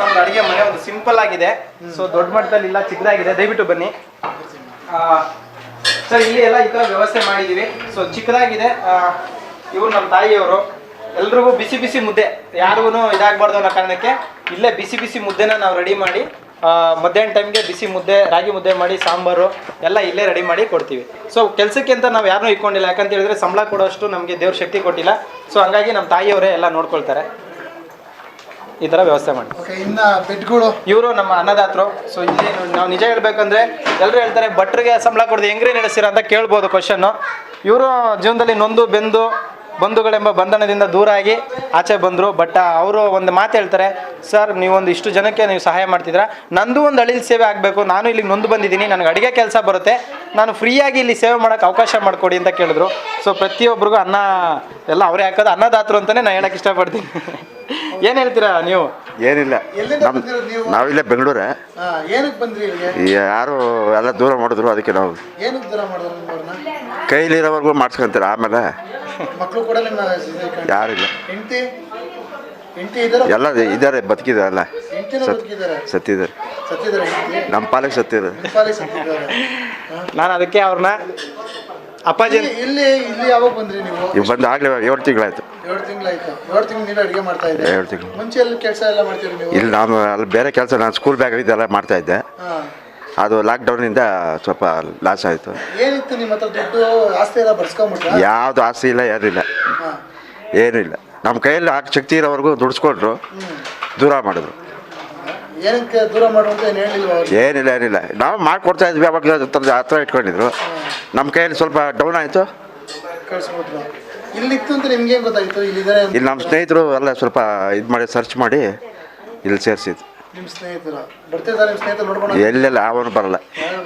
ನಮ್ದು ಅಡಿಗೆ ಮನೆ ಒಂದು ಸಿಂಪಲ್ ಆಗಿದೆ. ಸೊ ದೊಡ್ಡ ಮಟ್ಟದಲ್ಲಿ ಇಲ್ಲ, ಚಿಕ್ಕದಾಗಿದೆ. ದಯವಿಟ್ಟು ಬನ್ನಿ. ಸರ್, ಇಲ್ಲಿ ಎಲ್ಲ ಈ ಥರ ವ್ಯವಸ್ಥೆ ಮಾಡಿದೀವಿ. ಸೊ ಚಿಕ್ಕದಾಗಿದೆ. ಇವ್ರು ನಮ್ಮ ತಾಯಿಯವರು. ಎಲ್ರಿಗೂ ಬಿಸಿ ಬಿಸಿ ಮುದ್ದೆ. ಯಾರಿಗೂ ಇದಾಗಬಾರ್ದು ಅನ್ನೋ ಕಾರಣಕ್ಕೆ ಇಲ್ಲೇ ಬಿಸಿ ಬಿಸಿ ಮುದ್ದೆನ ನಾವು ರೆಡಿ ಮಾಡಿ ಮಧ್ಯಾಹ್ನ ಟೈಮ್ಗೆ ಬಿಸಿ ಮುದ್ದೆ, ರಾಗಿ ಮುದ್ದೆ ಮಾಡಿ, ಸಾಂಬಾರು ಎಲ್ಲ ಇಲ್ಲೇ ರೆಡಿ ಮಾಡಿ ಕೊಡ್ತೀವಿ. ಸೊ ಕೆಲಸಕ್ಕೆ ಅಂತ ನಾವು ಯಾರನ್ನೂ ಇಟ್ಕೊಂಡಿಲ್ಲ. ಯಾಕಂತ ಹೇಳಿದ್ರೆ ಸಂಬಳ ಕೊಡೋಷ್ಟು ನಮಗೆ ದೇವ್ರ ಶಕ್ತಿ ಕೊಟ್ಟಿಲ್ಲ. ಸೊ ಹಂಗಾಗಿ ನಮ್ಮ ತಾಯಿಯವರೇ ಎಲ್ಲ ನೋಡ್ಕೊಳ್ತಾರೆ. ಈ ಥರ ವ್ಯವಸ್ಥೆ ಮಾಡಿ. ಓಕೆ ಇನ್ನ ಬೆಡ್ಗಳು. ಇವರು ನಮ್ಮ ಅನ್ನದಾತರು. ಸೊ ಇಲ್ಲಿ ನಾವು ನಿಜ ಹೇಳ್ಬೇಕಂದ್ರೆ ಎಲ್ಲರೂ ಹೇಳ್ತಾರೆ ಭಟ್ರಿಗೆ ಸಂಬಳ ಕೊಡದೆ ಹೆಂಗ್ರಿ ನಡೆಸಿರ ಅಂತ ಕೇಳ್ಬೋದು ಕ್ವಶನ್ನು ಇವರು ಜೀವನದಲ್ಲಿ ನೊಂದು ಬೆಂದು ಬಂಧುಗಳೆಂಬ ಬಂಧನದಿಂದ ದೂರ ಆಗಿ ಆಚೆ ಬಂದರು. ಬಟ್ ಅವರು ಒಂದು ಮಾತು ಹೇಳ್ತಾರೆ ಸರ್ ನೀವೊಂದು ಇಷ್ಟು ಜನಕ್ಕೆ ನೀವು ಸಹಾಯ ಮಾಡ್ತಿದ್ರ ನಂದು ಒಂದು ಅಳಿಲ್ ಸೇವೆ ಆಗಬೇಕು. ನಾನು ಇಲ್ಲಿಗೆ ನೊಂದು ಬಂದಿದ್ದೀನಿ. ನನಗೆ ಅಡುಗೆ ಕೆಲಸ ಬರುತ್ತೆ. ನಾನು ಫ್ರೀಯಾಗಿ ಇಲ್ಲಿ ಸೇವೆ ಮಾಡೋಕ್ಕೆ ಅವಕಾಶ ಮಾಡಿಕೊಡಿ ಅಂತ ಕೇಳಿದ್ರು. ಸೊ ಪ್ರತಿಯೊಬ್ಬರಿಗೂ ಅನ್ನ ಎಲ್ಲ ಅವರೇ ಹಾಕೋದು ಅನ್ನದಾತರು ಅಂತಲೇ ನಾನು ಹೇಳೋಕ್ಕೆ ಇಷ್ಟಪಡ್ತೀನಿ. ಏನು ಹೇಳ್ತೀರಾ ನೀವು? ಏನಿಲ್ಲ. ಎಲ್ಲಿಂದ ನಮ್ ನಾವಿಲ್ಲೇ ಬೆಂಗಳೂರೇ. ಹಾ ಏನಕ್ಕೆ ಬಂದ್ರಿ ಇಲ್ಲಿಗೆ? ಯಾರು ಎಲ್ಲ ದೂರ ಮಾಡಿದ್ರು ಅದಕ್ಕೆ ನಾವು. ಏನಕ್ಕೆ ದೂರ ಮಾಡಿದ್ರು ನಿಮ್ಮವ್ರನ್ನ ಕೈಲಿರೋವರೆಗೂ ಮಾಡಿಸ್ಕೊಂತೀರ ಆಮೇಲೆ? ಮಕ್ಕಳು ಕೂಡ ನಿಮ್ಮ ಯಾರಿಲ್ಲ. ಹೆಂಡತಿ? ಹೆಂಡತಿ ಇದಾರ ಎಲ್ಲ ಇದ್ದಾರೆ ಬದುಕಿದಾರಲ್ಲ ಅಲ್ಲ ಸತ್ ಬದುಕಿದ್ದಾರೆ? ಸತ್ತಿದ್ದಾರೆ. ಸತ್ತಿದ್ದಾರೆ ಹೆಂಡತಿ? ನಮ್ಮ ಪಾಲಿಗೆ ಸತ್ತಿದ್ದಾರೆ. ನಿಪಾಲಿ ಸತ್ತಿದ್ದಾರೆ. ನಾನು ಅದಕ್ಕೆ ಅವ್ರನ್ನ ಅಪ್ಪಾಜಿ ಇಲ್ಲಿ ಇಲ್ಲಿ ಯಾವಾಗ ಬಂದ್ರಿ ನೀವು? ಇವ್ ಬಂದು ಆಗಲೇ ಏಳು ತಿಂಗಳಾಯ್ತು. ಎರಡು ತಿಂಗಳಾಯ್ತು. ಎರಡು ತಿಂಗಳು ನೀವು ಅಡುಗೆ ಮಾಡ್ತಾ ಇದ್ದೆ ಏಳು ತಿಂಗಳು. ಮುಂಚೆ ಎಲ್ಲ ಕೆಲಸ ಎಲ್ಲ ಮಾಡ್ತೀರಿ ನೀವು? ಇಲ್ಲಿ ನಾನು ಅಲ್ಲಿ ಬೇರೆ ಕೆಲಸ ನಾನು ಸ್ಕೂಲ್ ಬ್ಯಾಗ್ ಇದೆಲ್ಲ ಮಾಡ್ತಾ ಇದ್ದೆ. ಹಾ. ಅದು ಲಾಕ್ಡೌನಿಂದ ಸ್ವಲ್ಪ ಲಾಸ್ ಆಯಿತು. ಏನಿತ್ತು ನಿಮ್ಮ ಹತ್ರ ದುಡ್ಡು ಆಸ್ತಿ ಎಲ್ಲ ಬರ್ಸ್ಕೊಂಬಿಟ್ರ? ಯಾವುದು ಆಸೆ ಇಲ್ಲ ಏನಿಲ್ಲ. ಹಾ. ಏನೂ ಇಲ್ಲ ನಮ್ಮ ಕೈಯಲ್ಲಿ ಹಾಕಿ ಶಕ್ತಿ ಇರೋವರೆಗೂ ದುಡಿಸ್ಕೊಂಡ್ರು. ದೂರ ಮಾಡಿದ್ರು. ಏನಕ್ಕೆ ದೂರ ಮಾಡುವಂತ ಏನು ಹೇಳಿಲ್ವ ಅವ್ರು? ಏನಿಲ್ಲ ಏನಿಲ್ಲ. ನಾವು ಮಾಡ್ಕೊಡ್ತಾ ಇದ್ವಿ ಅವಾಗ ಹತ್ರ ಇಟ್ಕೊಂಡಿದ್ರು. ನಮ್ಮ ಕೈಯಲ್ಲಿ ಸ್ವಲ್ಪ ಡೌನ್ ಆಯಿತು. ಕಳಿಸ್ಬಿಟ್ರು ಇಲ್ಲಿತ್ತು ಅಂತ ನಿಮ್ಗೆ ಹೆಂಗ್ ಗೊತ್ತಾಗಿತ್ತು ಇಲ್ಲಿದ್ದಾರೆ ಅಂತ? ಇಲ್ಲಿ ನಮ್ಮ ಸ್ನೇಹಿತರು ಎಲ್ಲ ಸ್ವಲ್ಪ ಇದು ಮಾಡಿ ಸರ್ಚ್ ಮಾಡಿ ಇಲ್ಲಿ ಸೇರಿಸಿದ್ದು. ನಿಮ್ಮ ಸ್ನೇಹಿತರು. ಬರ್ತಿದ್ದಾರೆ ನಿಮ್ಮ ಸ್ನೇಹಿತರು ನೋಡ್ಕೊಂಡು? ಎಲ್ಲೆಲ್ಲ ಅವನು ಬರಲ್ಲ.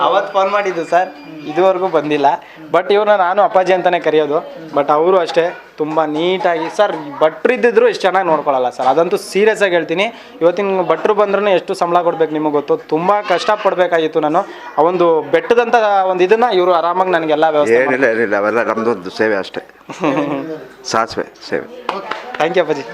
ಅವತ್ತು ಫೋನ್ ಮಾಡಿದ್ದು ಸರ್. ಇದುವರೆಗೂ ಬಂದಿಲ್ಲ. ಬಟ್ ಇವ್ರನ್ನ ನಾನು ಅಪ್ಪಾಜಿ ಅಂತಲೇ ಕರೆಯೋದು. ಬಟ್ ಅವರು ಅಷ್ಟೇ ತುಂಬ ನೀಟಾಗಿ ಸರ್ ಭಟ್ರು ಇದ್ದಿದ್ರು ಇಷ್ಟು ಚೆನ್ನಾಗಿ ನೋಡ್ಕೊಳ್ಳಲ್ಲ ಸರ್ ಅದಂತೂ ಸೀರಿಯಸ್ ಆಗಿ ಹೇಳ್ತೀನಿ. ಇವತ್ತಿನ ಭಟ್ರು ಬಂದ್ರೂ ಎಷ್ಟು ಸಂಬಳ ಕೊಡ್ಬೇಕು ನಿಮಗೆ ಗೊತ್ತು? ತುಂಬ ಕಷ್ಟಪಡಬೇಕಾಗಿತ್ತು ನಾನು. ಆ ಒಂದು ಬೆಟ್ಟದಂಥ ಒಂದು ಇದನ್ನ ಇವರು ಆರಾಮಾಗಿ ನನಗೆಲ್ಲ ವ್ಯವಸ್ಥೆ ಏನಿಲ್ಲ ಏನಿಲ್ಲ ಅವೆಲ್ಲ ನಮ್ಮದೊಂದು ಸೇವೆ ಅಷ್ಟೇ. ಸಾಸಿವೆ ಸೇವೆ. ಥ್ಯಾಂಕ್ ಯು ಅಪ್ಪಾಜಿ.